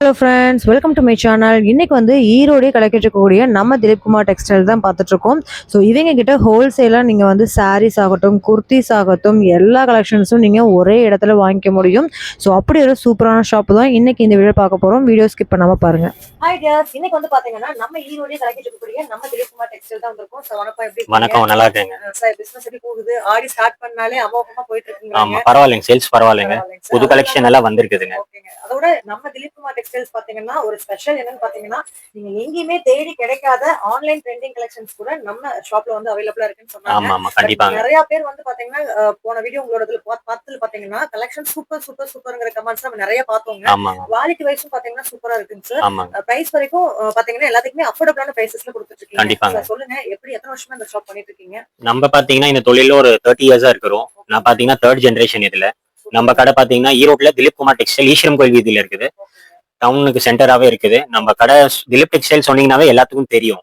Hello friends welcome to my channel இன்னைக்கு வந்து ஈரோடே கலக்கிட்டு நம்ம திலீப் குமார் டெக்ஸ்டைல் தான் பார்த்துட்டு இருக்கோம் ஸோ இவங்க கிட்ட ஹோல்சேலாக நீங்கள் வந்து சாரீஸ் ஆகட்டும் குர்த்திஸ் ஆகட்டும் எல்லா கலெக்ஷன்ஸும் நீங்கள் ஒரே இடத்துல வாங்கிக்க முடியும். ஸோ அப்படி ஒரு சூப்பரான ஷாப் தான் இன்னைக்கு இந்த வீடியோ பார்க்க போகிறோம் வீடியோ ஸ்கிப் பண்ணாமல் பாருங்க. ஹாய் டியர்ஸ் இன்னைக்கு வந்து பாத்தீங்கன்னா நம்ம ஈரோடே கலக்கிட்டு இருக்கக்கூடிய நம்ம திலீப் குமார் டெக்ஸ்டைல் தான் வந்திருக்கோம். சார் வணக்கம் எப்படி வணக்கம் நல்லா இருக்கேங்க. சார் பிசினஸ் எப்படி போகுது? ஆடி ஸ்டார்ட் பண்ணாலே அமோகமா போயிட்டு ஆமா இருக்குங்க பரவாயில்லைங்க. சேல்ஸ் பரவாயில்லைங்க புது கலெக்ஷன் எல்லாம் வந்திருக்குதுங்க. ஓகேங்க. அதோட நம்ம திலீப் குமார் டெக்ஸ்டைல்ஸ் பாத்தீங்கன்னா ஒரு ஸ்பெஷல் என்னன்னு பாத்தீங்கன்னா நீங்க எங்கேயுமே தேடி கிடைக்காத ஆன்லைன் ட்ரெண்டிங் கலெக்ஷன்ஸ் கூட நம்ம ஷாப்ல வந்து அவைலபிளா இருக்குன்னு சொன்னாங்க. நிறைய பேர் வந்து பாத்தீங்கன்னா போன வீடியோ உங்களோட இதுல பா- பார்த்ததுல பாத்தீங்கன்னா கலெக்ஷன் சூப்பர் சூப்பர் சூப்பர்ங்கிற கமெண்ட்ஸ் நம்ம நிறைய பார்த்தோங்க. குவாலிட்டி வைஸும் பாத்தீங்கன்னா சூப்பரா இருக்குங்க சார் பிரைஸ் வரைக்கும் பாத்தீங்கன்னா எல்லாத்துக்குமே அஃபோர்டபுளான பிரைசஸ்ல கொடுத்துட்டு இருக்கீங்க. சொல்லுங்க எப்படி எத்தனை வருஷமா இந்த ஷாப் பண்ணிட்டு இருக்கீங்க? நம்ம பாத்தீங்கன்னா இந்த தொழில ஒரு தேர்ட்டி இயர்ஸா இருக்கிறோம். நான் பாத்தீங்கன்னா தேர்ட் ஜெனரேஷன் இதுல. நம்ம கடை பாத்தீங்கன்னா ஈரோட்ல திலீப் குமார் டெக்ஸ்டைல் ஈஸ்வரம் கோயில் வீதியில இருக்குது. டவுனுக்கு சென்டராவே இருக்குது. நம்ம கடை திலீப் டெக்ஸ்டைல் சொன்னீங்கன்னாவே எல்லாத்துக்கும் தெரியும்.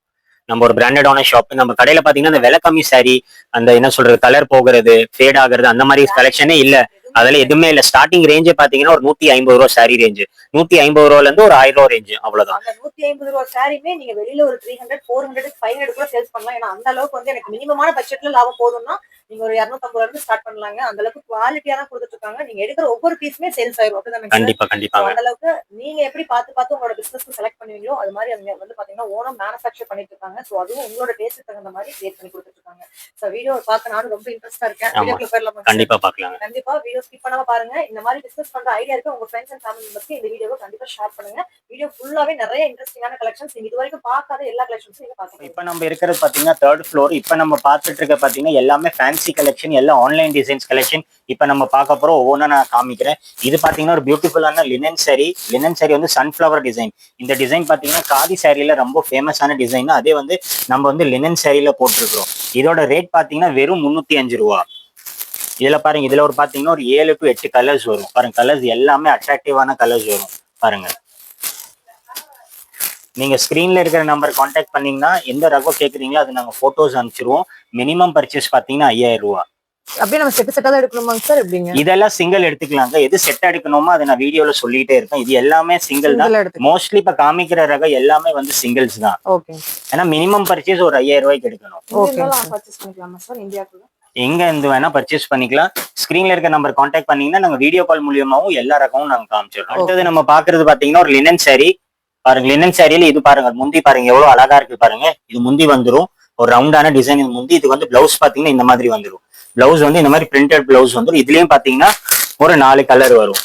நம்ம ஒரு பிராண்டடான ஷாப் நம்ம கடையில பாத்தீங்கன்னா அந்த விலை கம்மி சாரி அந்த என்ன சொல்றது கலர் போகிறது ஃபேட் ஆகுறது அந்த மாதிரி கலெக்ஷனே இல்ல. அதெல்லாம் எதுவுமே இல்ல. ஸ்டார்டிங் ரேஞ்சே பாத்தீங்கன்னா ஒரு நூத்தி ஐம்பது ரூபா சாரி ரேஞ்சு நூத்தி ஐம்பது ரூபால இருந்து ஒரு ஆயிரம் ரூபா ரேஞ்சு அவ்வளவுதான். நூத்தி ஐம்பது ரூபா சாரியுமே நீங்க வெளியில ஒரு three hundred four hundred five hundred கூட சேல்ஸ் பண்ணலாம். ஏன்னா அந்த அளவுக்கு வந்து எனக்கு மினிமமான பட்ஜெட்ல லாபம் போதும்னா நீங்க ஒரு இரநூத்தம்பது இருந்து ஸ்டார்ட் பண்ணலாங்க. அந்த அளவுக்கு குவாலிட்டியா தான் கொடுத்துட்டு இருக்காங்க நீங்க எடுக்கிற ஒவ்வொரு பீஸுமே சேல்ஸ் ஆயிரும். அப்படிதானே? கண்டிப்பா So, கண்டிப்பாங்க அந்த அளவுக்கு நீங்க எப்படி பார்த்து பார்த்து உங்களோட பிசினஸ் செலக்ட் பண்ணுவீங்களோ அது மாதிரி அவங்க வந்து பாத்தீங்கன்னா ஓனம் மேனுஃபேக்சர் பண்ணிட்டு இருக்காங்க சோ அதுவும் உங்களோட டேஸ்ட் தகுந்த மாதிரி கிரியேட் பண்ணி கொடுத்துட்டு இருக்காங்க சோ வீடியோ பார்க்க நானும் ரொம்ப இன்ட்ரெஸ்டா இருக்கேன். வீடியோக்குள்ள போயிடலாமா? கண்டிப்பா பாக்கலாங்க கண்டிப்பா. வீடியோ ஸ்கிப் பண்ணாம பாருங்க. இந்த மாதிரி பிசினஸ் பண்ற ஐடியா இருக்கு. உங்க ஃப்ரெண்ட்ஸ் அண்ட் ஃபேமிலி மெம்பர்ஸ்க்கு இந்த வீடியோவை கண்டிப்பா ஷேர் பண்ணுங்க. வீடியோ ஃபுல்லாவே நிறைய இன்ட்ரெஸ்டிங்கான கலெக்ஷன்ஸ் நீங்க இது வரைக்கும் பார்க்காத எல்லா கலெக்ஷன்ஸும் நீங்க பாக்கலாம் இப்ப நம்ம இருக்கிறது பாத்தீங்கன்னா தேர்ட் ஃப்ளோர் இப்ப நம்ம பார்த்துட்டு இருக்க பாத்தீங்கன்னா எல்லாமே ஃபேன்சி கலெக்ஷன் எல்லாம் ஆன்லைன் டிசைன்ஸ் கலெக்ஷன் இப்போ நம்ம பார்க்க போகிறோம் ஒவ்வொன்றா நான் காமிக்கிறேன். இது பார்த்தீங்கன்னா ஒரு பியூட்டிஃபுல்லான லினன் சாரி லினன் சாரி வந்து சன்ஃப்ளவர் டிசைன் இந்த டிசைன் பார்த்தீங்கன்னா காதி சாரியில் ரொம்ப ஃபேமஸான டிசைன் அதே வந்து நம்ம வந்து லினன் சாரியில் போட்டிருக்கிறோம். இதோட ரேட் பார்த்தீங்கன்னா வெறும் முந்நூற்றி அஞ்சு ரூபா. இதில் பாருங்க இதில் ஒரு பார்த்தீங்கன்னா ஒரு ஏழு டு எட்டு கலர்ஸ் வரும். பாருங்க கலர்ஸ் எல்லாமே அட்ராக்டிவான கலர்ஸ் வரும். பாருங்கள் நீங்க ஸ்கிரீன்ல இருக்கிற நம்பர் காண்டாக்ட் பண்ணீங்கன்னா எந்த ரகம் கேக்குறீங்களோ அது நாங்க போட்டோஸ் அனுப்பிச்சிருவோம். மினிமம் பர்ச்சேஸ் பாத்தீங்கன்னா ஐயாயிரம் ரூபா. அப்படியே நம்ம செட்டு எடுக்கணுமாங்க சார் எப்படிங்க? இதெல்லாம் சிங்கிள் எடுத்துக்கலாங்க. எது செட் எடுக்கணுமோ அதை நான் வீடியோல சொல்லிட்டே இருக்கேன் இது எல்லாமே சிங்கிள் தான். மோஸ்ட்லி இப்ப காமிக்கிற ரகம் எல்லாமே வந்து சிங்கிள்ஸ் தான். ஓகே ஏன்னா மினிமம் பர்ச்சேஸ் ஒரு ஐயாயிரம் ரூபாய்க்கு எடுக்கணும். ஓகே சார் எங்க இருந்து வேணா பர்ச்சேஸ் பண்ணிக்கலாம். ஸ்கிரீன்ல இருக்க நம்பர் காண்டாக்ட் பண்ணீங்கன்னா நாங்க வீடியோ கால் மூலியமாவும் எல்லா ரகமும் நாங்க காமிச்சிடுறோம். அடுத்தது நம்ம பாக்குறது பாத்தீங்கன்னா ஒரு லினன் saree. பாருங்க லினன் சாரியில இது பாருங்க முந்தி பாருங்க எவ்வளவு அழகா இருக்கு பாருங்க. இது முந்தி வந்துடும் ஒரு ரவுண்டான டிசைன் இது முந்தி இது வந்து பிளவுஸ் பாத்தீங்கன்னா இந்த மாதிரி வந்துரும். பிளவுஸ் வந்து இந்த மாதிரி பிரிண்டட் பிளவுஸ் வந்துடும் இதுலயும் பாத்தீங்கன்னா ஒரு நாலு கலர் வரும்.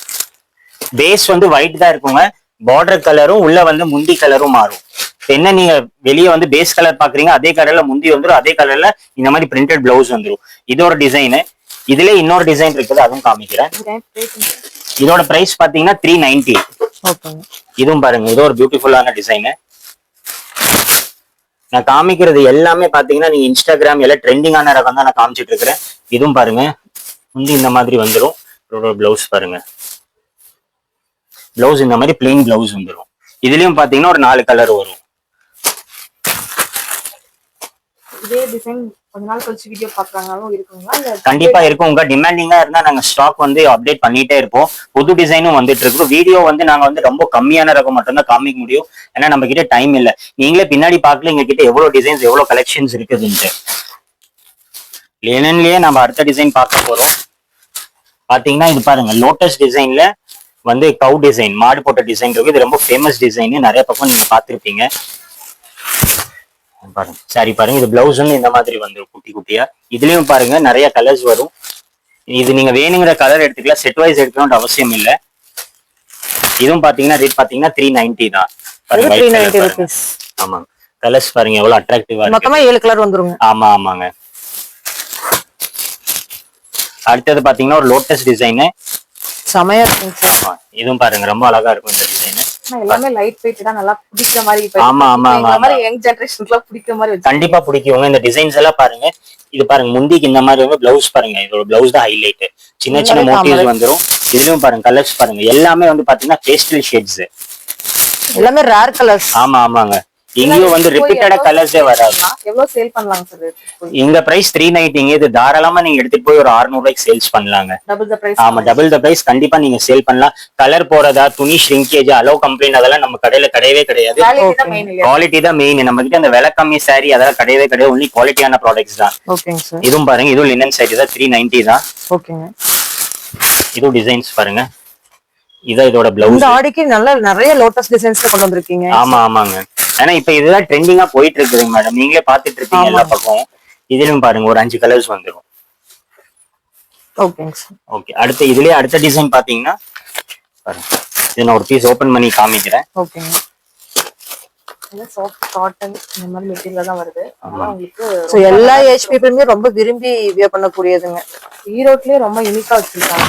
பேஸ் வந்து ஒயிட் தான் இருக்குங்க. பார்டர் கலரும் உள்ள வந்து முந்தி கலரும் மாறும். என்ன நீங்க வெளியே வந்து பேஸ் கலர் பாக்குறீங்க அதே கலர்ல முந்தி வந்துடும் அதே கலர்ல இந்த மாதிரி பிரிண்டட் பிளவுஸ் வந்துடும் இது ஒரு டிசைனு இதுல இன்னொரு டிசைன் இருக்குது அதுவும் காமிக்கிறேன். இதோட பிரைஸ் பாத்தீங்கன்னா த்ரீ நைன்டி இதுவும் பாருங்க இது ஒரு பியூட்டிஃபுல்லான டிசைனு நான் காமிக்கிறது எல்லாமே பாத்தீங்கன்னா நீங்க இன்ஸ்டாகிராம் எல்லாம் ட்ரெண்டிங்கான ரகம் தான் நான் காமிச்சிட்டு இருக்கிறேன். இதுவும் பாருங்க முந்தி இந்த மாதிரி வந்துரும். பிளவுஸ் பாருங்க. பிளவுஸ் இந்த மாதிரி பிளெயின் பிளவுஸ் வந்துரும். இதுலயும் பாத்தீங்கன்னா ஒரு நாலு கலர் வரும். இதே டிசைன் கொஞ்ச நாள் கழிச்சு வீடியோ பாக்குறாங்களும் இருக்குங்களா? கண்டிப்பா இருக்கும். உங்க டிமாண்டிங்கா இருந்தா நாங்க ஸ்டாக் வந்து அப்டேட் பண்ணிட்டே இருப்போம். புது டிசைனும் வந்துட்டு இருக்கு வீடியோ வந்து நாங்க வந்து ரொம்ப கம்மியான ரகம் மட்டும் தான் காமிக்க முடியும். ஏன்னா நம்ம கிட்ட டைம் இல்ல. நீங்களே பின்னாடி பார்க்கல எங்க கிட்ட எவ்வளவு டிசைன்ஸ் எவ்வளவு கலெக்ஷன்ஸ் இருக்குதுன்ட்டு. லேனன்லயே நம்ம அடுத்த டிசைன் பார்க்க போறோம். பாத்தீங்கன்னா இது பாருங்க. லோட்டஸ் டிசைன்ல வந்து கவு டிசைன் மாடு போட்ட டிசைன் இருக்கு. இது ரொம்ப ஃபேமஸ் டிசைன் நிறைய பக்கம் நீங்க பார்த்திருப்பீங்க. பாருங்க. சரி பாருங்க. இது பிளவுஸ் வந்து இந்த மாதிரி வந்துரும் குட்டி குட்டியா. இதுலயும் பாருங்க நிறைய கலர்ஸ் வரும். இது நீங்க வேணுங்கிற கலர் எடுத்துக்கலாம். செட் வைஸ் எடுக்கணும்னு அவசியம் இல்ல. இதுவும் பாத்தீங்கன்னா ரேட் பாத்தீங்கன்னா த்ரீ நைன்டி தான். பாருங்க, ஆமாங்க. கலர்ஸ் பாருங்க எவ்வளவு அட்ராக்டிவா மொத்தமா ஏழு கலர் வந்துருங்க. ஆமா ஆமாங்க. அடுத்தது பாத்தீங்கன்னா ஒரு லோட்டஸ் டிசைனு செமையா இருக்குங்க சார். இதுவும் பாருங்க ரொம்ப அழகா இருக்கும் இந்த எல்லாமே லைட் வெயிட் தான் நல்லா பிடிக்கிற மாதிரி ஆமா, ஆமா, ஆமா. மாதிரி யங் ஜெனரேஷனுக்குலாம் பிடிக்கிற மாதிரி கண்டிப்பா பிடிக்குங்க. இந்த டிசைன்ஸ் எல்லாம் பாருங்க. இது பாருங்க முந்திக்கு இந்த மாதிரி வந்து பிளவுஸ் பாருங்க. இதோட பிளவுஸ் தான் ஹைலைட் சின்ன சின்ன மோட்டிவ்ஸ். வந்துரும். இதுலயும் பாருங்க கலர்ஸ் பாருங்க. எல்லாமே வந்து பாத்தீங்கன்னா பேஸ்டல் ஷேட்ஸ் எல்லாமே ரேர் கலர்ஸ் ஆமா ஆமாங்க. எங்கேயும் வந்து ரிப்பீட்டடா கலர்ஸே வராது. எவ்வளவு சேல் பண்ணலாங்க சார் இந்த பிரைஸ் த்ரீ நைன்டிங்க இது தாராளமா நீங்க எடுத்துட்டு போய் ஒரு 600 ரூபாய்க்கு சேல்ஸ் பண்ணலாங்க. டபுள் த பிரைஸ் ஆமா டபுள் த பிரைஸ் கண்டிப்பா நீங்க சேல் பண்ணலாம். கலர் போறதா துணி ஷ்ரிங்கேஜ் அலோ கம்ப்ளைண்ட் அதெல்லாம் நம்ம கடையில கிடையவே கிடையாது. குவாலிட்டி தான் மெயின் நம்ம கிட்ட அந்த விலை கம்மி saree அதெல்லாம் கிடையவே கிடையாது. ஒன்லி குவாலிட்டியான ப்ராடக்ட்ஸ் தான். ஓகேங்க சார் இதுவும் பாருங்க இதுவும் லினன் saree தான். த்ரீ நைன்டி தான். ஓகேங்க இதுவும் டிசைன்ஸ் பாருங்க. இதான் இதோட பிளவுஸ் இந்த ஆடிக்கு நல்ல நிறைய லோட்டஸ் டிசைன்ஸ்ல கொண்டு வந்திருக்கீங்க. ஆமா ஆமாங்க. ஏன்னா இப்ப இதுதான் ட்ரெண்டிங்கா போயிட்டு இருக்குதுங்க மேடம் நீங்களே பாத்துட்டு இருப்பீங்க எல்லா பக்கம் இதுலயும் பாருங்க ஒரு அஞ்சு கலர்ஸ் சார். ஓகே அடுத்து இதுலயே அடுத்த டிசைன் பாத்தீங்கன்னா பாருங்க. இது நான் ஒரு பீஸ் ஓபன் பண்ணி காமிக்கிறேன். ஓகேங்க. சாஃப்ட் காட்டன் இந்த மாதிரி மெட்டீரியல் தான் வருது. அதனால உங்களுக்கு ஸோ எல்லா ஏஜ் பீப்புளுமே ரொம்ப விரும்பி வியர் பண்ணக்கூடியதுங்க. ஈரோட்லயே ரொம்ப யூனிக்கா வச்சிருக்காங்க.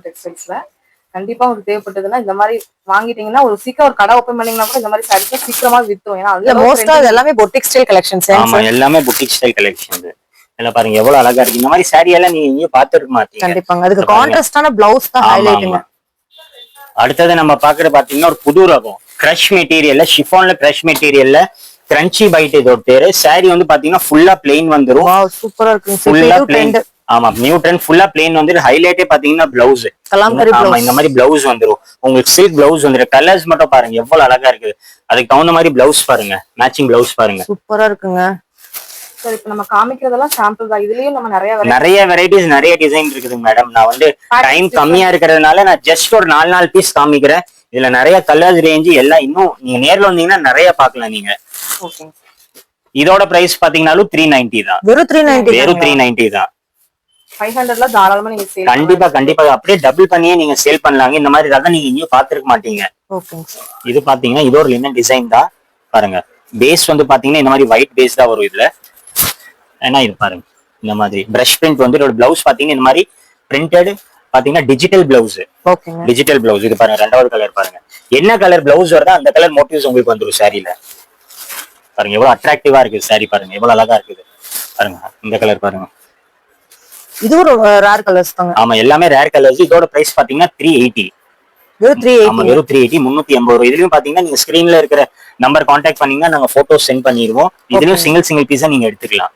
டெக்ஸ்டைல்ஸ்ல கண்டிப்பா உங்களுக்கு தேவைப்பட்டதுன்னா இந்த மாதிரி வாங்கிட்டீங்கன்னா ஒரு சீக்கிரம் ஒரு கடை ஓபன் பண்ணீங்கன்னா கூட இந்த மாதிரி சாரீஸ் சீக்கிரமா வித்தும் ஏன்னா இல்ல அதுல மோஸ்டா எல்லாமே பொட்டிக் ஸ்டைல் கலெக்ஷன்ஸ் ஆமா எல்லாமே புட்டிக் ஸ்டைல் கலெக்ஷன் இதுல பாருங்க எவ்வளவு அழகா இருக்கு. இந்த மாதிரி saree எல்லாம் நீங்க எங்கேயும் பாத்துருக்க மாட்டீங்க. கண்டிப்பாங்க. அதுக்கு. கான்ட்ராஸ்டான பிளவுஸ் தான் ஆமா, ஹைலைட்டுங்க. அடுத்தது நம்ம பாக்குறது பாத்தீங்கன்னா ஒரு புது ரகம். கிரஷ் மெட்டீரியல்ல ஷிஃபான்ல கிரஷ் மெட்டீரியல்ல கிரன்ச்சி பைட் இதோட பேரு. Saree வந்து பாத்தீங்கன்னா ஃபுல்லா பிளெயின் வந்துரும். சூப்பரா இருக்குங்க. ஃபுல்லா பிளெயின் ஆமா நியூ ட்ரெண்ட் ஃபுல்லா பிளெயின் வந்து ஹைலைட்டே பாத்தீங்கன்னா பிளவுஸ் கலாம்கரி ஆமா பிளவுஸ் இந்த மாதிரி பிளவுஸ் வந்துரும். உங்களுக்கு சில்க் பிளவுஸ் வந்துரும். கலர்ஸ் மட்டும் பாருங்க. எவ்வளவு அழகா இருக்குது. அதுக்கு தகுந்த மாதிரி பிளவுஸ் பாருங்க. மேட்சிங் பிளவுஸ் பாருங்க. சூப்பரா இருக்குங்க. சார் இப்ப நம்ம காமிக்கிறதெல்லாம் சாம்பிள் தான். இதுலயும் நம்ம நிறைய நிறைய வெரைட்டிஸ் நிறைய டிசைன் இருக்குது மேடம் நான் வந்து டைம் கம்மியா இருக்கிறதுனால நான் ஜஸ்ட் ஒரு நாலு நாலு பீஸ் காமிக்கிறேன். இதுல நிறைய கலர்ஸ் ரேஞ்சு எல்லாம் இன்னும் நீங்க நேர்ல வந்தீங்கன்னா நிறைய பார்க்கலாம் நீங்க. இதோட பிரைஸ் பாத்தீங்கன்னாலும் த்ரீ நைன்டி தான். வெறும் த்ரீ நைன்டி வெறும் த்ரீ நைன்டி தான். ஃபைவ் ஹண்ட்ரட்ல தாராளமா நீங்க சேல் கண்டிப்பா கண்டிப்பா. அப்படியே டபுள் பண்ணியே நீங்க சேல் பண்ணலாங்க இந்த மாதிரி ரகம் நீங்க இங்கேயும் பாத்துருக்க மாட்டீங்க. இது பாத்தீங்கன்னா இது ஒரு லினன் டிசைன் தான். பாருங்க. பேஸ் வந்து பாத்தீங்கன்னா இந்த மாதிரி ஒயிட் பேஸ் தான் வரும் இதுல. ஏன்னா இது பாருங்க. இந்த மாதிரி பிரஷ் பிரிண்ட் வந்து இதோட பிளவுஸ் பாத்தீங்கன்னா இந்த மாதிரி பிரிண்டட் பாத்தீங்கன்னா டிஜிட்டல் பிளவுஸ் டிஜிட்டல் பிளவுஸ் இது பாருங்க ரெண்டாவது கலர் பாருங்க. என்ன கலர் பிளவுஸ் வருதோ அந்த கலர் மோட்டிவ்ஸ் உங்களுக்கு வந்துரும் சாரியில பாருங்க எவ்வளவு அட்ராக்டிவா இருக்குது சாரி பாருங்க. எவ்வளவு அழகா இருக்குது. பாருங்க இந்த கலர் பாருங்க. இது ஒரு ரேர் கலர்ஸ் தாங்க. ஆமா எல்லாமே ரேர் கலர்ஸ் இதோட பிரைஸ் பாத்தீங்கன்னா த்ரீ எயிட்டி வெறும் த்ரீ ஆமா எயிட்டி வெறும் த்ரீ எயிட்டி முன்னூத்தி எண்பது ரூபா இதுலயும் பாத்தீங்கன்னா நீங்க ஸ்கிரீன்ல இருக்கிற நம்பர் கான்டாக்ட் பண்ணீங்கன்னா நாங்க போட்டோஸ் சென்ட் பண்ணிடுவோம். இதுலயும் சிங்கிள் சிங்கிள் பீஸா நீங்க எடுத்துக்கலாம்.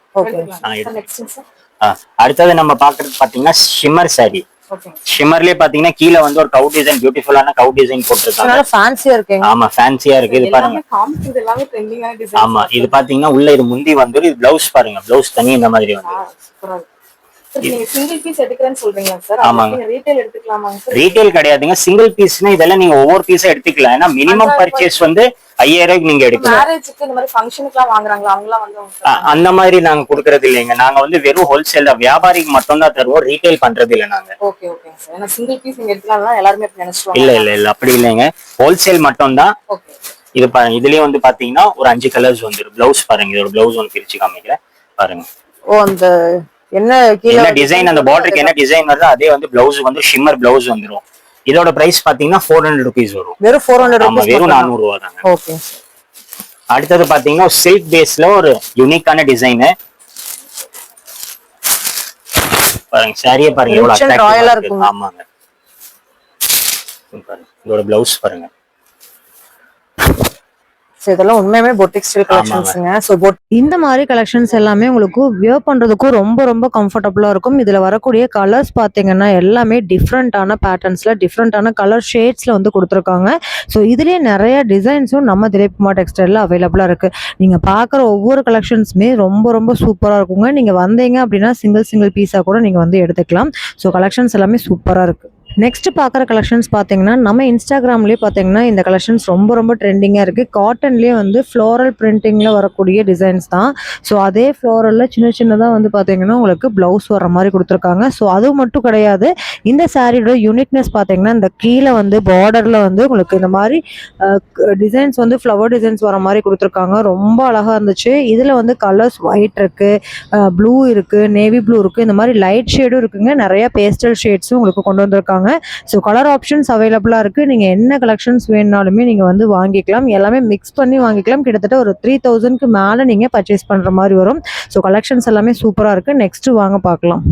அடுத்தது நம்ம பாக்குறது பாத்தீங்கன்னா ஷிம்மர் சாரி ஷிம்மர்லயே பாத்தீங்கன்னா கீழே வந்து ஒரு கவு டிசைன் பியூட்டிஃபுல்லான கவு டிசைன் போட்டிருக்காங்க. ஃபேன்சியா இருக்குங்க. ஆமா ஃபேன்சியா இருக்கு. இது பாருங்க. ஆமா இது பாத்தீங்கன்னா உள்ள இது முந்தி வந்துரும் இது பிளவுஸ் பாருங்க. பிளவுஸ் தனி இந்த மாதிரி வந்து ரீட்டைல் கிடையாதுங்க. சிங்கிள் பீஸ்னா இதெல்லாம் நீங்க ஒவ்வொரு பீஸா எடுத்துக்கலாம். ஏன்னா மினிமம் பர்ச்சேஸ் வந்து ஐயாயிரம் நீங்க எடுக்கலாம். அந்த மாதிரி நாங்க கொடுக்கறது இல்லைங்க. நாங்க வந்து வெறும் ஹோல்சேல் வியாபாரிக்கு மட்டும் தான் தருவோம். ரீட்டைல் பண்றது இல்ல நாங்க. இல்ல இல்ல இல்ல. அப்படி இல்லைங்க. ஹோல்சேல் மட்டும் தான் இது இதுலயே வந்து பாத்தீங்கன்னா ஒரு அஞ்சு கலர்ஸ் வந்துரும். பிளவுஸ் பாருங்க. இதோட பிளவுஸ் ஒன்று பிரிச்சு காமிக்கிறேன். பாருங்க. ஓ அந்த என்ன என்ன டிசைன் அந்த பார்டருக்கு என்ன டிசைன் வருதோ அதே வந்து பிளவுஸ் வந்து ஷிம்மர் பிளவுஸ் வந்துரும். இதோட பிரைஸ் பாத்தீங்கன்னா ஃபோர் ஹண்ட்ரட் ருபீஸ் வரும். வெறும் ஃபோர் ஹண்ட்ரட் ஆமா வெறும் நானூறு ரூபா தாங்க. ஓகே அடுத்தது பாத்தீங்கன்னா சில்க் பேஸ்ல ஒரு யூனிக்கான டிசைனு பாருங்க சாரியே பாருங்க எவ்வளவு இருக்கு. இருக்குங்க. ஆமாங்க. இதோட பிளவுஸ் பாருங்க. ஸோ இதெல்லாம் உண்மையுமே பொட்டிக் ஸ்டைல் கலெக்ஷன்ஸுங்க ஸோ பொட் இந்த மாதிரி கலெக்ஷன்ஸ் எல்லாமே உங்களுக்கு வியர் பண்றதுக்கும் ரொம்ப ரொம்ப கம்ஃபர்டபுளா இருக்கும். இதுல வரக்கூடிய கலர்ஸ் பாத்தீங்கன்னா எல்லாமே டிஃப்ரெண்டான பேட்டர்ன்ஸ்ல டிஃப்ரெண்டான கலர் ஷேட்ஸ்ல வந்து கொடுத்துருக்காங்க. ஸோ இதுலயே நிறைய டிசைன்ஸும் நம்ம திலீப்குமார் டெக்ஸ்டைல்ல அவைலபிளா இருக்கு. நீங்க பாக்குற ஒவ்வொரு கலெக்ஷன்ஸுமே ரொம்ப ரொம்ப சூப்பரா இருக்குங்க. நீங்க வந்தீங்க அப்படின்னா சிங்கிள் சிங்கிள் பீஸா கூட நீங்க வந்து எடுத்துக்கலாம். ஸோ கலெக்ஷன்ஸ் எல்லாமே சூப்பரா இருக்கு. நெக்ஸ்ட் பார்க்குற கலெக்ஷன்ஸ் பார்த்தீங்கன்னா நம்ம இன்ஸ்டாகிராம்லேயே பார்த்தீங்கன்னா இந்த கலெக்ஷன்ஸ் ரொம்ப ரொம்ப ட்ரெண்டிங்காக இருக்குது காட்டன்லேயே வந்து ஃப்ளோரல் பிரிண்டிங்கில் வரக்கூடிய டிசைன்ஸ் தான். ஸோ அதே ஃப்ளோரலில் சின்ன சின்னதாக வந்து பார்த்தீங்கன்னா உங்களுக்கு ப்ளவுஸ் வர மாதிரி கொடுத்துருக்காங்க. ஸோ அது மட்டும் கிடையாது. இந்த சாரியோட யூனிக்னஸ் பார்த்தீங்கன்னா இந்த கீழே வந்து பார்டரில் வந்து உங்களுக்கு இந்த மாதிரி டிசைன்ஸ் வந்து ஃப்ளவர் டிசைன்ஸ் வர மாதிரி கொடுத்துருக்காங்க. ரொம்ப அழகாக இருந்துச்சு. இதில் வந்து கலர்ஸ் ஒயிட் இருக்குது ப்ளூ இருக்குது நேவி ப்ளூ இருக்குது இந்த மாதிரி லைட் ஷேடும் இருக்குங்க. நிறையா பேஸ்டல் ஷேட்ஸும் உங்களுக்கு கொண்டு வந்திருக்காங்க. ஸோ கலர் ஆப்ஷன்ஸ் அவைலபிளாக இருக்குது நீங்கள் என்ன கலெக்ஷன்ஸ் வேணுனாலுமே நீங்கள் வந்து வாங்கிக்கலாம். எல்லாமே மிக்ஸ் பண்ணி வாங்கிக்கலாம். கிட்டத்தட்ட ஒரு த்ரீ தௌசண்ட்க்கு மேலே நீங்கள் பர்ச்சேஸ் பண்ணுற மாதிரி வரும். ஸோ கலெக்ஷன்ஸ் எல்லாமே சூப்பராக இருக்குது நெக்ஸ்ட்டு வாங்க பார்க்கலாம்.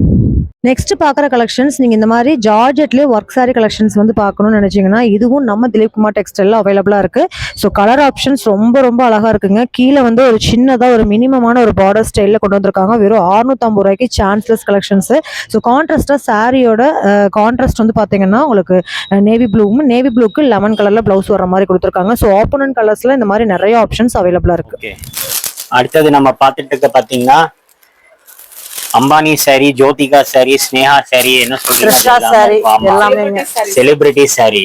நெக்ஸ்ட் பார்க்குற கலெக்ஷன்ஸ் நீங்கள் இந்த மாதிரி ஜார்ஜெட்லேயே ஒர்க் சாரி கலெக்ஷன்ஸ் வந்து பார்க்கணும்னு நினச்சிங்கன்னா இதுவும் நம்ம திலீப் குமார் டெக்ஸ்டைலில் அவைலபிளாக இருக்குது ஸோ கலர் ஆப்ஷன்ஸ் ரொம்ப ரொம்ப அழகாக இருக்குங்க. கீழே வந்து ஒரு சின்னதாக ஒரு மினிமமான ஒரு பார்டர் ஸ்டைலில் கொண்டு வந்திருக்காங்க. வெறும் 650 ரூபாய்க்கு சான்ஸ்லெஸ் கலெக்ஷன்ஸு ஸோ கான்ட்ராஸ்ட்டாக சாரியோட கான்ட்ராஸ்ட் வந்து பார்த்தீங்கன்னா உங்களுக்கு நேவி ப்ளூவும் நேவி ப்ளூக்கு லெமன் கலரில் ப்ளவுஸ் வர மாதிரி கொடுத்துருக்காங்க. ஸோ ஆப்போனன்ட் கலர்ஸில் இந்த மாதிரி நிறைய ஆப்ஷன்ஸ் அவைலபிளாக இருக்குது அடுத்தது நம்ம பார்த்துட்டு இருக்க பார்த்தீங்கன்னா அம்பானி சாரி ஜோதிகா சாரி ஸ்னேகா சாரி என்ன சொல்றீங்க? எல்லாமே செலிபிரிட்டி சாரி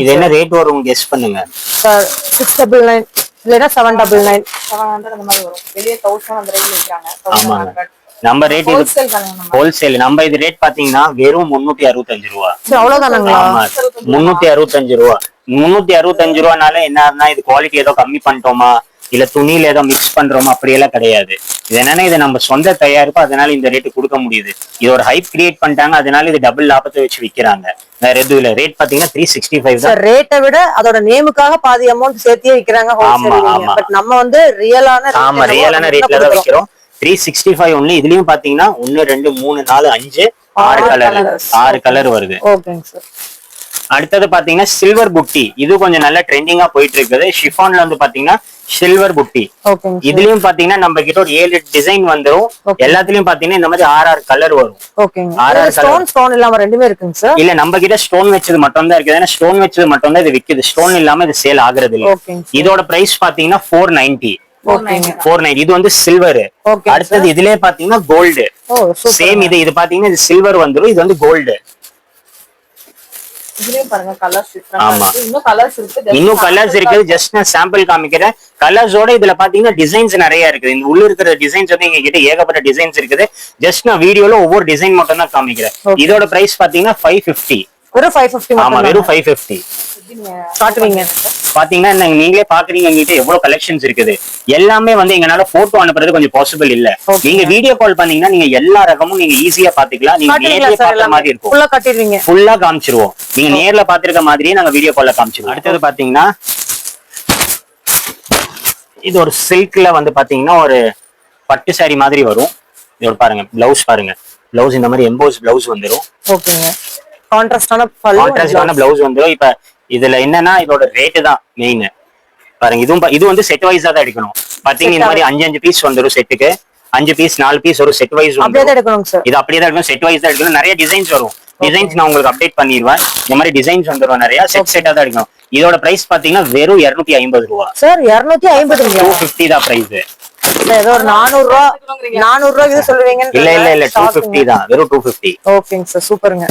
இது என்ன ரேட் வரும்? கெஸ் பண்ணுங்க. சார் சிக்ஸ் டபுள் நைன் இல்லைன்னா seven double nine seven hundred அந்த மாதிரி வரும். வெளியே தௌசண்ட் அந்த ரேட்ல விற்கிறாங்க ஆமாங்க. நம்ம ரேட் இது ஹோல்சேல் நம்ம? ஹோல்சேல் நம்ம இது ரேட் பாத்தீங்கன்னா வெறும் முன்னூத்தி அறுபத்தஞ்சு ரூபா. முன்னூத்தி அறுபத்தஞ்சு ரூபா. முன்னூத்தி அறுபத்தஞ்சு ரூபானால என்னன்னா இது குவாலிட்டி ஏதோ கம்மி பண்ணிட்டோமா? இல்ல துணியில ஏதோ மிக்ஸ் பண்றோமா அப்படியெல்லாம் கிடையாது. இது என்னன்னா இது நம்ம சொந்த தயாரிப்பு அதனால இந்த ரேட்டு கொடுக்க முடியுது. இது ஒரு ஹைப் கிரியேட் பண்ணிட்டாங்க அதனால இது டபுள் லாபத்தை வச்சு விக்கிறாங்க. வேற எதுவும் இல்ல. ரேட் பாத்தீங்கன்னா த்ரீ சிக்ஸ்டி ஃபைவ் தான் ரேட்டை விட அதோட நேமுக்காக பாதி அமௌண்ட் சேர்த்தே. பட் நம்ம வந்து ரியலான ஆமா ரியலான ரேட்ல தான் வைக்கிறோம். த்ரீ சிக்ஸ்டி ஃபைவ் ஒன்லி இதுலயும் பாத்தீங்கன்னா ஒன்னு ரெண்டு மூணு நாலு அஞ்சு ஆறு கலர். ஆறு கலர் வருது. ஓகேங்க சார் அடுத்தது பாத்தீங்கன்னா சில்வர் புட்டி இது கொஞ்சம் நல்ல ட்ரெண்டிங்கா போயிட்டு இருக்குது. ஷிஃபான்ல வந்து பாத்தீங்கன்னா சில்வர் புட்டி இதுலயும் பாத்தீங்கன்னா நம்ம கிட்ட ஒரு ஏழு டிசைன் வந்துரும். Okay. எல்லாத்துலயும் பாத்தீங்கன்னா இந்த மாதிரி ஆறு ஆறு கலர் வரும் ஆறு ஆறு ஸ்டோன் ஸ்டோன் இல்லாம ரெண்டுமே இருக்குங்க சார் இல்ல நம்ம கிட்ட ஸ்டோன் வச்சது மட்டும் தான் இருக்குது. ஏன்னா ஸ்டோன் வச்சது மட்டும் தான் இது விக்குது. ஸ்டோன் இல்லாம இது சேல் ஆகுறது இல்ல. இதோட பிரைஸ் பாத்தீங்கன்னா ஃபோர் நைன்டி ஃபோர் நைன்டி இது வந்து சில்வர் அடுத்தது இதுலயே பாத்தீங்கன்னா கோல்டு சேம் இது. இது பாத்தீங்கன்னா இது சில்வர் வந்துரும். இது வந்து கோல்டு இதுலயும் பாருங்க கலர்ஸ் ஆமா. டிஃபரெண்ட் இன்னும் கலர்ஸ் இருக்கு. Just இன்னும் கலர்ஸ் இருக்குது. ஜஸ்ட் நான் சாம்பிள் காமிக்கிறேன். கலர்ஸோட இதுல பாத்தீங்கன்னா டிசைன்ஸ் நிறைய இருக்குது. இந்த உள்ள இருக்கிற டிசைன்ஸ் வந்து எங்க கிட்ட ஏகப்பட்ட டிசைன்ஸ் இருக்குது. ஜஸ்ட் நான் வீடியோல ஒவ்வொரு டிசைன் மட்டும் தான் காமிக்கிறேன். இதோட பிரைஸ் பாத்தீங்கன்னா ஃபைவ் பிப்டி வெறும் ஃபைவ் ஃபிஃப்டி ஆமா வெறும் ஃபைவ் பிப்டி காட்டுவீங்க பாத்தீங்கன்னா நாங்க நீங்களே பாக்குறீங்க எங்கிட்ட எவ்வளவு கலெக்ஷன்ஸ் இருக்குது. எல்லாமே வந்து எங்களால போட்டோ அனுப்புறது கொஞ்சம் பாசிபிள் இல்ல. நீங்க வீடியோ கால் பண்ணீங்கன்னா நீங்க எல்லா ரகமும் நீங்க ஈஸியா பாத்துக்கலாம். நீங்க சார் பார்த்த எல்லாமே? மாதிரி இருக்கும். ஃபுல்லா காட்டிடுவீங்க ஃபுல்லா காமிச்சிருவோம். நீங்க நேர்ல பாத்திருக்க மாதிரியே நாங்க வீடியோ கால்ல காமிச்சிருவோம். அடுத்தது பாத்தீங்கன்னா இது ஒரு சில்க்ல வந்து பாத்தீங்கன்னா ஒரு பட்டு saree மாதிரி வரும். இதோட பாருங்க பிளவுஸ் பாருங்க. பிளவுஸ் இந்த மாதிரி எம்போஸ் பிளவுஸ் வந்துரும். ஓகேங்க கான்ட்ராஸ்டான கான்ட்ராஸ்டான பிளவுஸ் வந்துரும். இப்ப இதுல என்னன்னா இதோட ரேட்டு தான் மெயின் பாருங்க இதுவும் இது வந்து செட் வைஸா தான் எடுக்கணும். பாத்தீங்கன்னா இந்த மாதிரி அஞ்சு அஞ்சு பீஸ் வந்துரும் செட்டுக்கு அஞ்சு பீஸ் நாலு பீஸ் ஒரு செட் வைஸ் இது அப்படியே தான் எடுக்கணும் செட் வைஸ் தான் எடுக்கணும். நிறைய டிசைன்ஸ் வரும். டிசைன்ஸ் நான் உங்களுக்கு அப்டேட் பண்ணிடுவேன். இந்த மாதிரி டிசைன்ஸ் வந்துரும் நிறைய செட் செட்டா தான் எடுக்கணும். இதோட பிரைஸ் பாத்தீங்கன்னா வெறும் 250 ஐம்பது ரூபா. சார் இருநூத்தி ஐம்பதுங்க டூ பிப்டி தான் பிரைஸ் ஏதோ ஒரு நானூறு ரூபா நானூறு ரூபா இது சொல்லுவீங்கன்னு இல்ல இல்ல இல்ல டூ பிப்டி தான். வெறும் டூ பிப்டி ஓகேங்க சார் சூப்பருங்க.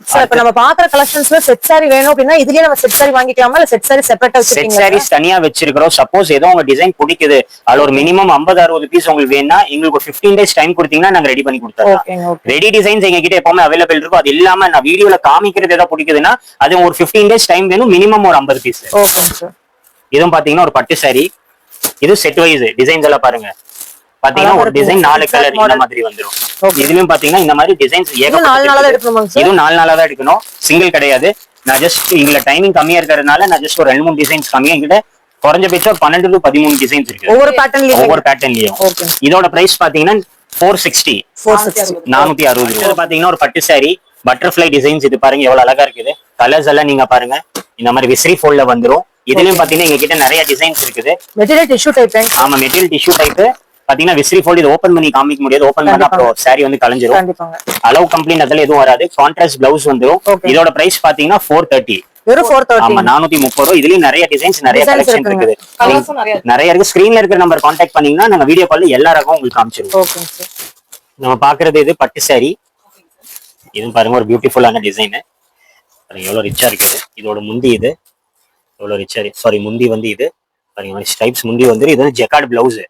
சார் இப்ப நம்ம பாக்குற கலெக்ஷன்ஸ்ல செட் சாரி வேணும் அப்படின்னா இதுலயே நம்ம செட் சாரி வாங்கிக்கலாமா? இல்ல செட் சாரி செப்பரேட்டா செட் சாரீஸ் தனியா வச்சிருக்கிறோம். சப்போஸ் ஏதோ உங்க டிசைன் பிடிக்குது. அதுல ஒரு மினிமம் 50 அறுபது பீஸ் உங்களுக்கு வேணா எங்களுக்கு ஒரு 15 டேஸ் டைம் கொடுத்தீங்கன்னா நாங்க ரெடி பண்ணி ஓகே ரெடி டிசைன்ஸ் எங்க கிட்ட எப்பவுமே அவைலபிள் இருக்கும். அது இல்லாம நான் வீடியோல காமிக்கிறது ஏதாவது பிடிக்குதுன்னா அது ஒரு 15 டேஸ் டைம் வேணும். மினிமம் ஒரு 50 பீஸ் சார் இதுவும் பாத்தீங்கன்னா ஒரு பட்டு saree. இது செட் வைஸ் டிசைன்ஸ் எல்லாம் பாருங்க. பாத்தீங்கன்னா ஒரு. டிசைன் நாலு கலர் இந்த. மாதிரி வந்துரும். Okay. இதுலயும் பாத்தீங்கன்னா இந்த மாதிரி டிசைன்ஸ் சார் இதுவும் நாலு நாளா தான் எடுக்கணும். சிங்கிள் கிடையாது. நான் ஜஸ்ட் இதுல டைமிங் கம்மியா இருக்கிறதுனால நான் ஜஸ்ட் ஒரு ரெண்டு மூணு டிசைன்ஸ் கம்மியா என்கிட்ட குறைஞ்சபட்சம் பன்னெண்டு டு பதிமூணு டிசைன்ஸ் இருக்கு. ஒவ்வொரு பேட்டர்ன்லயும் ஒவ்வொரு பேட்டர்ன்லயும் ஓகே இதோட பிரைஸ் பாத்தீங்கன்னா ஃபோர் சிக்ஸ்டி ஃபோர் சிக்ஸ்டி நானூத்தி அறுபது. இது பாத்தீங்கன்னா ஒரு பட்டு saree பட்டர்ஃபிளை டிசைன்ஸ் இது பாருங்க எவ்வளவு அழகா இருக்குது. கலர்ஸ் எல்லாம் நீங்க பாருங்க. இந்த மாதிரி விசிறி ஃபோல்ட்ல வந்துரும். இதுலயும் பாத்தீங்கன்னா எங்க கிட்ட நிறைய டிசைன்ஸ் இருக்குது. மெட்டீரியல் டிஷ்யூ டைப் ஆமா மெட்டீரியல் டிஷ்யூ டைப் பாத்தீங்கன்னா விசிறி ஃபோல்ட் இது ஓபன் பண்ணி காமிக்க முடியாது. ஓபன் பண்ணா அப்புறம் saree வந்து கலைஞ்சிரும். அளவு கம்ப்ளைண்ட் அதெல்லாம் எதுவும் வராது. கான்ட்ராஸ்ட் பிளவுஸ் வந்துரும். Okay. இதோட பிரைஸ் பாத்தீங்கன்னா ஃபோர் தேர்ட்டி நானூத்தி முப்பது ரூபா இதுலயும் நிறைய டிசைன்ஸ் நிறைய கலெக்ஷன். இருக்குது. நிறைய இருக்கு. ஸ்கிரீன்ல இருக்கிற நம்பர் கான்டாக்ட் பண்ணீங்கன்னா நாங்க வீடியோ கால்ல எல்லா ரகம் உங்களுக்கு காமிச்சிருவோம். சார் நம்ம பாக்குறது இது பட்டு saree. இதுவும் பாருங்க ஒரு பியூட்டிஃபுல்லான டிசைன் பாருங்க எவ்வளவு ரிச்சா இருக்குது. இதோட முந்தி இது. எவ்வளவு ரிச்சா சாரி முந்தி வந்து இது. பாருங்க ஸ்டைப்ஸ் முந்தி வந்து இது வந்து jacquard blouse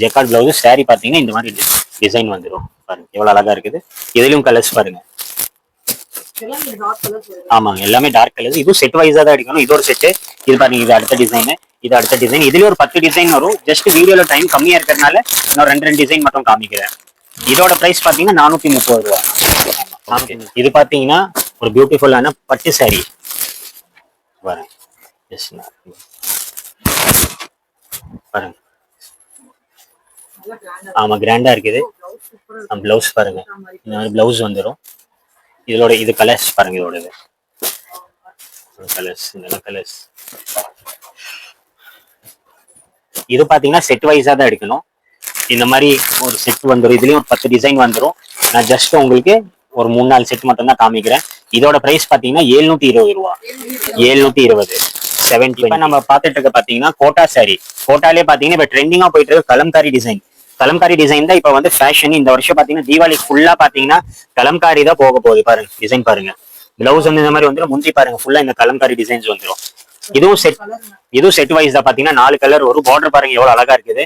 jacquard blouse sari பாத்தீங்கன்னா இந்த மாதிரி டிசைன் வந்துரும். பாருங்க எவ்வளவு அழகா இருக்குது. இதுலயும் கலர்ஸ் பாருங்க. ஆமாங்க எல்லாமே டார்க் கலர்ஸ் இதுவும் செட் வைஸா தான் அடிக்கணும் இது ஒரு செட்டு இது பாருங்க இது அடுத்த டிசைன் இது அடுத்த டிசைன் இதுலயும் ஒரு பத்து டிசைன் வரும். ஜஸ்ட் வீடியோல டைம் கம்மியா இருக்கிறதுனால நான் ரெண்டு ரெண்டு டிசைன் மட்டும் காமிக்கிறேன். இதோட பிரைஸ் பாத்தீங்கன்னா நானூத்தி முப்பது ரூபா. இது பாத்தீங்கன்னா ஒரு பியூட்டிஃபுல்லான பட்டு சாரி பாருங்க. பாருங்க. ஆமா கிராண்டா இருக்குது. பிளவுஸ் பாருங்க. இந்த மாதிரி பிளவுஸ் வந்துடும் இதோட இது கலர்ஸ் பாருங்க இதோட இது கலர்ஸ் இந்த கலர்ஸ் இது பாத்தீங்கன்னா செட் வைஸாக தான் எடுக்கணும். இந்த மாதிரி ஒரு செட் வந்துடும் இதுலயும் ஒரு பத்து டிசைன் வந்துடும் நான் ஜஸ்ட் உங்களுக்கு ஒரு மூணு நாலு செட் மட்டும் தான் காமிக்கிறேன். இதோட பிரைஸ் பாத்தீங்கன்னா எழுநூத்தி இருபது ரூபா. எழுநூத்தி இருபது. செவன்டி நம்ம பார்த்துட்டு இருக்க பார்த்தீங்கன்னா கோட்டா சாரி கோட்டாலே பாத்தீங்கன்னா இப்போ ட்ரெண்டிங்கா போயிட்டு இருக்க. கலம்காரி டிசைன் கலம்காரி டிசைன் தான் இப்போ வந்து ஃபேஷன் இந்த வருஷம் பாத்தீங்கன்னா தீபாவளி ஃபுல்லா பாத்தீங்கன்னா கலம்காரி தான் போக போகுது பாருங்க டிசைன் பாருங்க. பிளவுஸ் வந்து இந்த மாதிரி வந்துடும் முந்தி பாருங்க ஃபுல்லா இந்த கலம்காரி டிசைன்ஸ் வந்துடும் இதுவும் செட் இதுவும் செட் வைஸ் தான் பாத்தீங்கன்னா நாலு கலர் வரும் பார்டர் பாருங்க எவ்வளவு அழகா இருக்குது.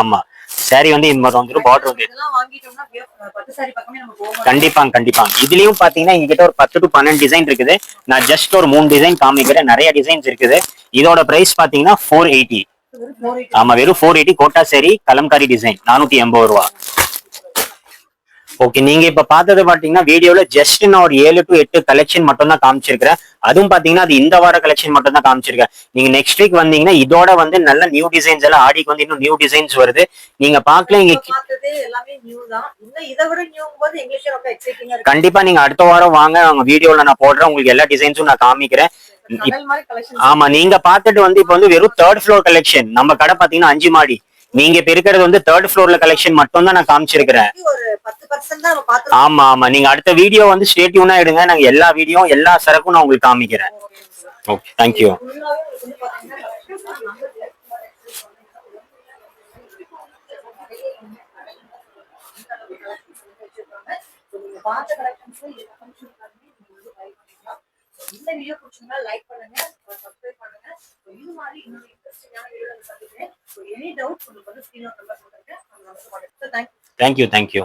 ஆமா. சாரி வந்து இந்த மாதிரி வந்துடும் பார்டர் வந்து. கண்டிப்பாங்க கண்டிப்பாங்க. இதுலயும் பாத்தீங்கன்னா எங்க ஒரு பத்து டு பன்னெண்டு டிசைன் இருக்குது. நான் ஜஸ்ட் ஒரு மூணு டிசைன் காமிக்கிறேன் நிறைய டிசைன்ஸ் இருக்குது. இதோட பிரைஸ் பாத்தீங்கன்னா ஃபோர் எயிட்டி ஆமா வெறும் ஃபோர் எயிட்டி கோட்டா சரி கலம்காரி டிசைன் நானூத்தி எண்பது ரூபா. ஓகே நீங்க இப்ப பார்த்தது பாத்தீங்கன்னா வீடியோல ஜஸ்ட் நான் ஒரு ஏழு டு எட்டு கலெக்ஷன் மட்டும் தான் காமிச்சிருக்கிறேன். அதுவும் பாத்தீங்கன்னா அது இந்த வார கலெக்ஷன் மட்டும் தான் காமிச்சிருக்கேன். நீங்க நெக்ஸ்ட் வீக் வந்தீங்கன்னா இதோட வந்து நல்ல நியூ டிசைன்ஸ் எல்லாம் ஆடிக்கு வந்து இன்னும் நியூ டிசைன்ஸ் வருது. நீங்க பாக்கல இங்க கண்டிப்பா நீங்க அடுத்த வாரம் வாங்க அவங்க வீடியோல நான் போடுறேன். உங்களுக்கு எல்லா டிசைன்ஸும் நான் காமிக்கிறேன். ஆமா நீங்க பார்த்துட்டு வந்து இப்போ வந்து வெறும் தேர்ட் ஃப்ளோர் கலெக்ஷன் நம்ம கடை பாத்தீங்கன்னா அஞ்சு மாடி நீங்க இப்ப இருக்கிறது வந்து தேர்ட் ஃப்ளோர்ல கலெக்ஷன் மட்டும் தான் நான் காமிச்சிருக்கிறேன் பார்த்து ஆமா ஆமா நீங்க அடுத்த வீடியோ வந்து ஸ்டேட்யூனா எடுங்க நாங்க எல்லா வீடியோ எல்லா சரக்கும் நான் உங்களுக்கு காமிக்கிறேன் ஓகே தேங்க்யூ ஃபுல்லாவே உங்களுக்கு வந்து பாத்தீங்கன்னா collections தான் நம்ம நீங்க பார்த்த கலெக்ஷன்ஸ் இந்த வீடியோ பிடிச்சிருந்தா லைக் பண்ணுங்க சப்ஸ்கிரைப் பண்ணுங்க. ஸோ இது மாதிரி இன்னொரு இன்ட்ரெஸ்டிங்கான வீடியோ சந்திக்கிறேன் எனி டவுட் உங்களுக்கு வந்து ஸ்கிரீன் நம்பர் சொல்லுங்க. Thank you thank you thank you